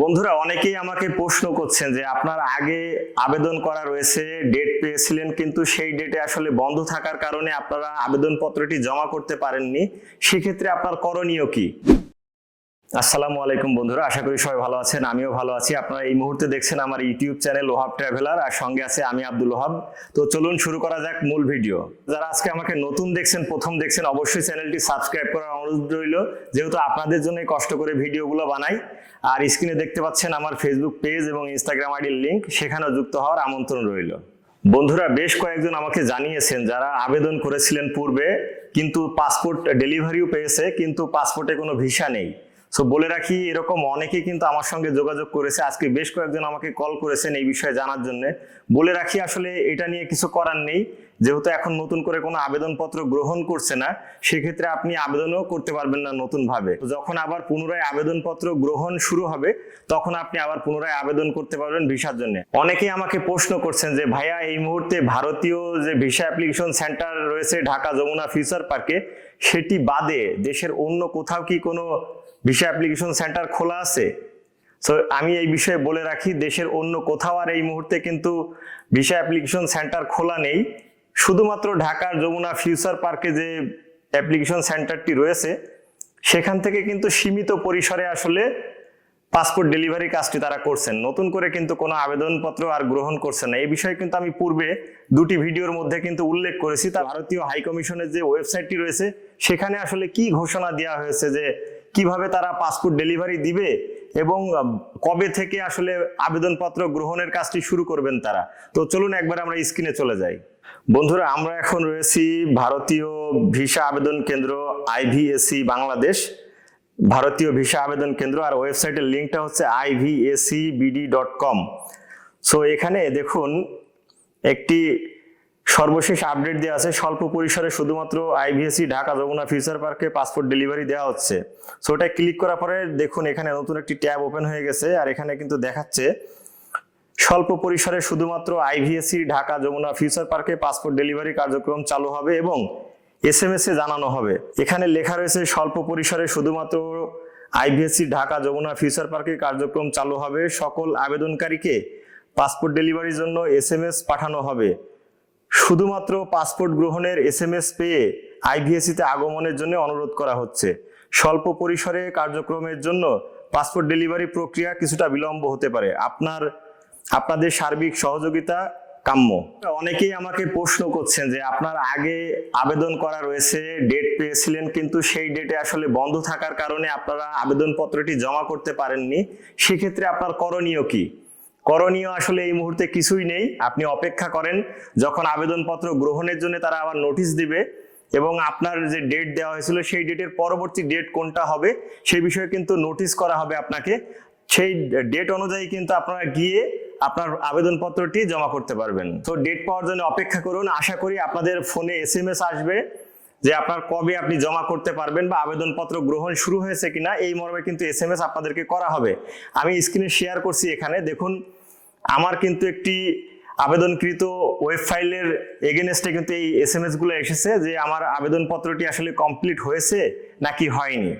বন্ধুরা, অনেকেই আমাকে প্রশ্ন করছেন যে আপনার আগে আবেদন করা রয়েছে ডেট পেয়েছিলেন, কিন্তু সেই ডেটে আসলে বন্ধ থাকার কারণে আপনারা আবেদনপত্রটি জমা করতে পারেননি। সেক্ষেত্রে আপনার করণীয় কি? আসসালামু আলাইকুম বন্ধুরা, আশা করি সবাই ভালো আছেন, আমিও ভালো আছি। আপনারা এই মুহূর্তে দেখছেন আমার ইউটিউব চ্যানেল ওহাব ট্রাভেলার, আর সঙ্গে আছে আমি আব্দুল ওহাব তো চলুন শুরু করা যাক মূল ভিডিও। যারা আজকে আমাকে নতুন দেখছেন, প্রথম দেখছেন, অবশ্যই চ্যানেলটি সাবস্ক্রাইব করার অনুরোধ রইল, যেহেতু আপনাদের জন্য কষ্ট করে ভিডিওগুলো বানাই। আর স্ক্রিনে দেখতে পাচ্ছেন আমার ফেসবুক পেজ এবং ইনস্টাগ্রাম আইডির লিঙ্ক সেখানেও যুক্ত হওয়ার আমন্ত্রণ রইল। বন্ধুরা, বেশ কয়েকজন আমাকে জানিয়েছেন যারা আবেদন করেছিলেন পূর্বে, কিন্তু পাসপোর্ট ডেলিভারিও পেয়েছে, কিন্তু পাসপোর্টে কোনো ভিসা নেই। সো বলে রাখি, এরকম অনেকেই কিন্তু আমার সঙ্গে যোগাযোগ করেছে। আজকে বেশ কয়েকজন আমাকে কল করেছেন এই বিষয়ে জানার জন্য। বলে রাখি, আসলে এটা নিয়ে কিছু করার নেই। যেহেতু এখন নতুন করে কোনো আবেদনপত্র গ্রহণ করছে না, সেক্ষেত্রে আপনি আবেদনও করতে পারবেন না নতুন ভাবে যখন আবার পুনরায় আবেদনপত্র গ্রহণ শুরু হবে, তখন আপনি আবার পুনরায় আবেদন করতে পারবেন ভিসার জন্য। অনেকেই আমাকে প্রশ্ন করছেন যে, ভাইয়া, এই মুহূর্তে ভারতীয় যে ভিসা অ্যাপ্লিকেশন সেন্টার রয়েছে ঢাকা যমুনা ফিউচার পার্কে, সেটি বাদে দেশের অন্য কোথাও কি কোনো ভিসা অ্যাপ্লিকেশন সেন্টার খোলা আছে। সো আমি এই বিষয়ে বলে রাখি, দেশের অন্য কোথাও আর এই মুহূর্তে কিন্তু ভিসা অ্যাপ্লিকেশন সেন্টার খোলা নেই। শুধুমাত্র ঢাকার যমুনা ফিউচার পার্কে যে অ্যাপ্লিকেশন সেন্টারটি রয়েছে, সেখান থেকে কিন্তু সীমিত পরিসরে আসলে পাসপোর্ট ডেলিভারি কাজটি তারা করছেন। নতুন করে কিন্তু কোনো আবেদনপত্র আর গ্রহণ করছেন না। এই বিষয়ে কিন্তু আমি পূর্বে দুটি ভিডিওর মধ্যে কিন্তু উল্লেখ করেছি। তার ভারতীয় হাইকমিশনের যে ওয়েবসাইটটি রয়েছে, সেখানে আসলে কি ঘোষণা দেওয়া হয়েছে যে কীভাবে তারা পাসপোর্ট ডেলিভারি দিবে এবং কবে থেকে আসলে আবেদনপত্র গ্রহণের কাজটি শুরু করবেন তারা? তো চলুন একবার আমরা স্ক্রিনে চলে যাই। বন্ধুরা, আমরা এখন রয়েছি ভারতীয় ভিসা আবেদন কেন্দ্র আইভিএসি বাংলাদেশ। ভারতীয় ভিসা আবেদন কেন্দ্র আর ওয়েবসাইটের লিঙ্কটা হচ্ছে IVAC BD dot com so এখানে দেখুন, একটি সর্বশেষ আপডেট দেওয়া আছে, স্বল্প পরিসরে শুধুমাত্র আইভিএসি ঢাকা যমুনা ফিউচার পার্কে পাসপোর্ট ডেলিভারি দেওয়া হচ্ছে। সো ওটা ক্লিক করার পরে দেখুন এখানে নতুন একটি ট্যাব ওপেন হয়ে গেছে আর এখানে কিন্তু দেখাচ্ছে, স্বল্প পরিসরে শুধুমাত্র আইভিএসি ঢাকা যমুনা ফিউচার পার্কে পাসপোর্ট ডেলিভারি কার্যক্রম চালু হবে এবং এস এম এস এ জানানো হবে। এখানে লেখা রয়েছে, স্বল্প পরিসরে শুধুমাত্র আইভিএসি ঢাকা যমুনা ফিউচার পার্কে কার্যক্রম চালু হবে। সকল আবেদনকারীকে পাসপোর্ট ডেলিভারির জন্য এস এম এস পাঠানো হবে। শুধুমাত্র পাসপোর্ট গ্রহণের এস এম এস পেয়ে আইভিএসিতে আগমনের জন্য অনুরোধ করা হচ্ছে। স্বল্প পরিসরে কার্যক্রমের জন্য পাসপোর্ট ডেলিভারি প্রক্রিয়া কিছুটা বিলম্ব হতে পারে। আপনার, আপনাদের সার্বিক সহযোগিতা কাম্য। অনেকেই আমাকে প্রশ্ন করছেন যে আপনার আগে আবেদন করা রয়েছে, ডেট পেয়েছিলেন, কিন্তু সেই ডেটে আসলে বন্ধ থাকার কারণে আপনারা আবেদনপত্রটি জমা করতে পারেননি। সেক্ষেত্রে আপনার করণীয় কি? করণীয় আসলে এই মুহূর্তে কিছুই নেই। আপনি অপেক্ষা করেন, যখন আবেদনপত্র গ্রহণের জন্য তারা আবার নোটিশ দিবে এবং আপনার যে ডেট দেওয়া হয়েছিল সেই ডেটের পরবর্তী ডেট কোনটা হবে সেই বিষয়ে কিন্তু নোটিশ করা হবে আপনাকে। সেই ডেট অনুযায়ী কিন্তু আপনারা গিয়ে আপনার আবেদনপত্রটি জমা করতে পারবেন। তো ডেট পাওয়ার জন্য অপেক্ষা করুন। আশা করি আপনাদের ফোনে এস আসবে। যে আপনার কবে আপনি জমা করতে পারবেন বা আবেদনপত্র গ্রহণ শুরু হয়েছে কিনা, এই মর্মে কিন্তু এস এম এস আপনাদেরকে করা হবে। আমি স্ক্রিনে শেয়ার করছি এখানে। দেখুন, আমার কিন্তু একটি আবেদনকৃত ওয়েব ফাইলের এগেনস্টে কিন্তু এই এস এম এসগুলো এসেছে যে আমার আবেদনপত্রটি আসলে কমপ্লিট হয়েছে নাকি হয়নি।